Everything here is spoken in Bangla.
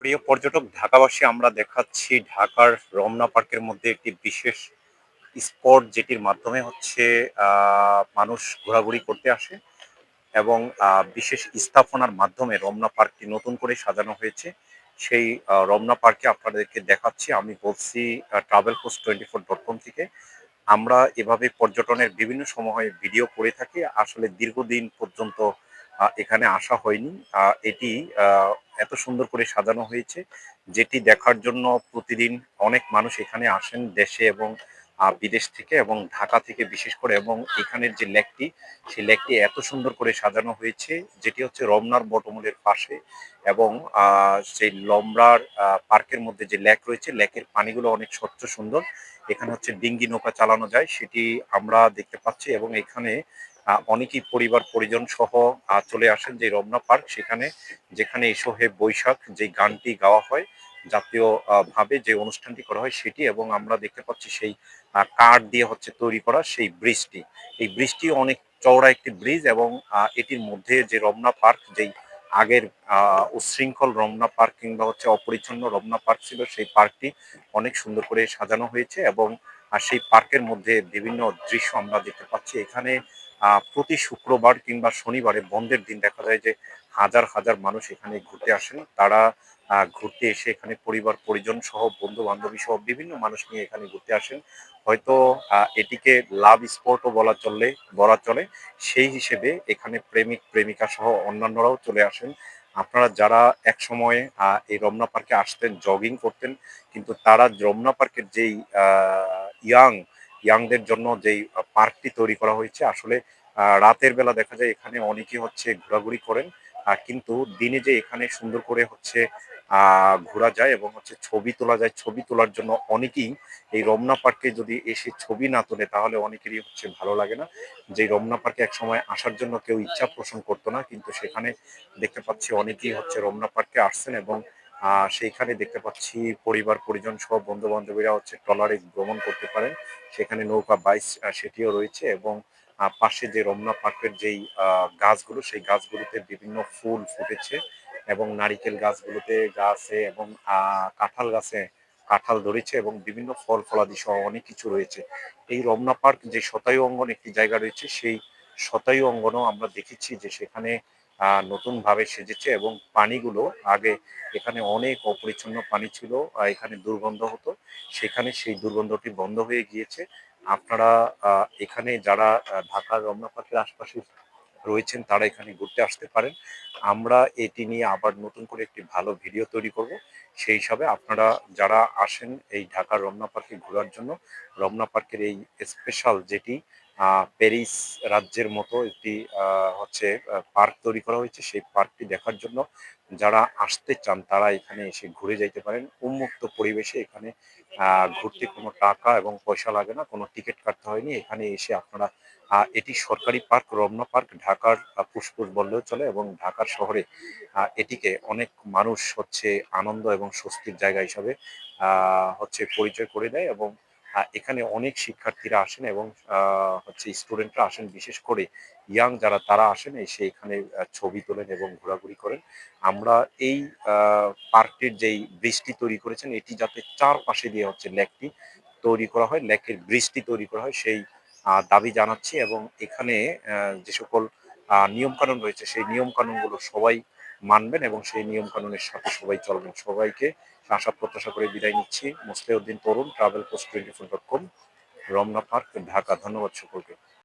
প্রিয় পর্যটক, ঢাকাবাসী, আমরা দেখাচ্ছি ঢাকার রমনা পার্কের মধ্যে একটি বিশেষ স্পট, যেটির মাধ্যমে হচ্ছে মানুষ ঘোরাঘুরি করতে আসে এবং বিশেষ স্থাপনার মাধ্যমে রমনা পার্কটি নতুন করে সাজানো হয়েছে। সেই রমনা পার্কে আপনাদেরকে দেখাচ্ছি, আমি বলছি travel post twenty four dot com থেকে। আমরা এভাবে পর্যটনের বিভিন্ন সময়ে ভিডিও করে থাকি। আসলে দীর্ঘদিন পর্যন্ত এখানে আসা হয়নি। এটি এত সুন্দর করে সাজানো হয়েছে, যেটি দেখার জন্য প্রতিদিন অনেক মানুষ এখানে আসেন দেশে এবং বিদেশ থেকে এবং ঢাকা থেকে বিশেষ করে এবং এখানের যে লেকটি, সেই লেকটি এত সুন্দর করে সাজানো হয়েছে, যেটি হচ্ছে রমনার বটমূলের পাশে এবং সেই লমরার পার্কের মধ্যে যে লেক রয়েছে, লেকের পানিগুলো অনেক স্বচ্ছ সুন্দর। এখানে হচ্ছে ডিঙ্গি নৌকা চালানো যায়, সেটি আমরা দেখতে পাচ্ছি এবং এখানে অনেকেই পরিবার পরিজন সহ চলে আসেন যে রমনা পার্ক। সেখানে যেখানে এসোহে বৈশাখ যে গানটি গাওয়া হয় জাতীয় ভাবে যে অনুষ্ঠানটি করা হয় সেটি এবং আমরা দেখতে পাচ্ছি সেই কাঠ দিয়ে হচ্ছে তৈরি করা সেই ব্রিজটি। এই ব্রিজটি অনেক চওড়া একটি ব্রিজ এবং এটির মধ্যে যে রমনা পার্ক যেই আগের আহ, উচ্ছৃঙ্খল রমনা পার্ক কিংবা হচ্ছে অপরিচ্ছন্ন রমনা পার্ক ছিল সেই পার্কটি অনেক সুন্দর করে সাজানো হয়েছে এবং আর সেই পার্কের মধ্যে বিভিন্ন দৃশ্য আমরা দেখতে পাচ্ছি। এখানে প্রতি শুক্রবার কিংবা শনিবারে বন্ধের দিন দেখা যায় যে হাজার হাজার মানুষ এখানে ঘুরতে আসেন। তারা ঘুরতে এসে এখানে পরিবার, পরিজন সহ বন্ধু বান্ধবী সহ বিভিন্ন মানুষ নিয়ে এখানে ঘুরতে আসেন। হয়তো এটিকে লাভ স্পটও বলা চললে বলা চলে। সেই হিসেবে এখানে প্রেমিক, প্রেমিকা সহ অন্যান্যরাও চলে আসেন। আপনারা যারা এক সময় এই রমনা পার্কে আসতেন জগিং করতেন, কিন্তু তারা রমনা পার্কের যেই ইয়াং ইয়াংদের জন্য যেই পার্কটি তৈরি করা হয়েছে, আসলে রাতের বেলা দেখা যায় এখানে অনেকেই হচ্ছে ঘোরাঘুরি করেন কিন্তু দিনে যে এখানে সুন্দর করে হচ্ছে ঘোরা যায় এবং হচ্ছে ছবি তোলা যায়, ছবি তোলার জন্য অনেকেই এই রমনা পার্কে যদি এসে ছবি না তোলে, তাহলে অনেকেরই হচ্ছে ভালো লাগে না। যে রমনা পার্কে এক সময় আসার জন্য কেউ ইচ্ছা পোষণ করতো না, কিন্তু সেখানে দেখতে পাচ্ছি অনেকেই হচ্ছে রমনা পার্কে আসছেন এবং আহ সেইখানে দেখতে পাচ্ছি পরিবার, পরিজন সহ বন্ধু বান্ধবীরা হচ্ছে ট্রলারে ভ্রমণ করতে পারেন। সেখানে নৌকা, বাইস সেটিও রয়েছে এবং পাশে যে রমনা পার্কের যেই গাছগুলো, সেই গাছগুলোতে বিভিন্ন ফুল ফুটেছে এবং নারিকেল গাছগুলোতে গাছে এবং কাঁঠাল গাছে কাঁঠাল ধরেছে এবং বিভিন্ন ফল ফলাদি সহ অনেক কিছু রয়েছে। এই রমনা পার্ক যে শতায়ু অঙ্গন একটি জায়গা রয়েছে, সেই শতায়ু অঙ্গনও আমরা দেখেছি যে সেখানে নতুনভাবে সেজেছে এবং পানিগুলো আগে এখানে অনেক অপরিচ্ছন্ন পানি ছিল এখানে দুর্গন্ধ হতো। সেখানে সেই দুর্গন্ধটি বন্ধ হয়ে গিয়েছে। আপনারা এখানে যারা ঢাকার রমনা পার্কের আশপাশে রয়েছেন, তারা এখানে ঘুরতে আসতে পারেন। আমরা এটি নিয়ে আবার নতুন করে একটি ভালো ভিডিও তৈরি করব। সেই হিসাবে আপনারা যারা আসেন এই ঢাকার রমনা পার্কে ঘোরার জন্য রমনা পার্কের এই স্পেশাল যেটি প্যারিস রাজ্যের মতো একটি হচ্ছে পার্ক তৈরি করা হয়েছে। সেই পার্কটি দেখার জন্য যারা আসতে চান, তারা এখানে এসে ঘুরে যাইতে পারেন। উন্মুক্ত পরিবেশে এখানে ঘুরতে কোনো টাকা এবং পয়সা লাগে না, কোনো টিকিট কাটতে হয়নি। এখানে এসে আপনারা এটি সরকারি পার্ক, রমনা পার্ক, ঢাকার ফুসফুস বললেও চলে এবং ঢাকার শহরে এটিকে অনেক মানুষ হচ্ছে আনন্দ এবং স্বস্তির জায়গা হিসাবে হচ্ছে পরিচয় করে দেয় এবং এখানে অনেক শিক্ষার্থীরা আসেন এবং হচ্ছে স্টুডেন্টরা আসেন, বিশেষ করে ইয়াং যারা, তারা আসেন এসে এখানে ছবি তোলেন এবং ঘোরাঘুরি করেন। আমরা এই পার্কটির যেই বৃষ্টি তৈরি করেছেন, এটি যাতে চারপাশে দিয়ে হচ্ছে লেকটি তৈরি করা হয়, লেকের বৃষ্টি তৈরি করা হয়, সেই দাবি জানাচ্ছি এবং এখানে যে সকল নিয়ম কানুন রয়েছে, সেই নিয়ম কানুনগুলো সবাই মানবেন এবং সেই নিয়ম কানুনের সাথে সবাই চলবেন। সবাইকে আশা প্রত্যাশা করে বিদায় নিচ্ছি। Musliuddin Tarun travel post twenty four dot com Ramna park, Dhaka. ধন্যবাদ সকলকে।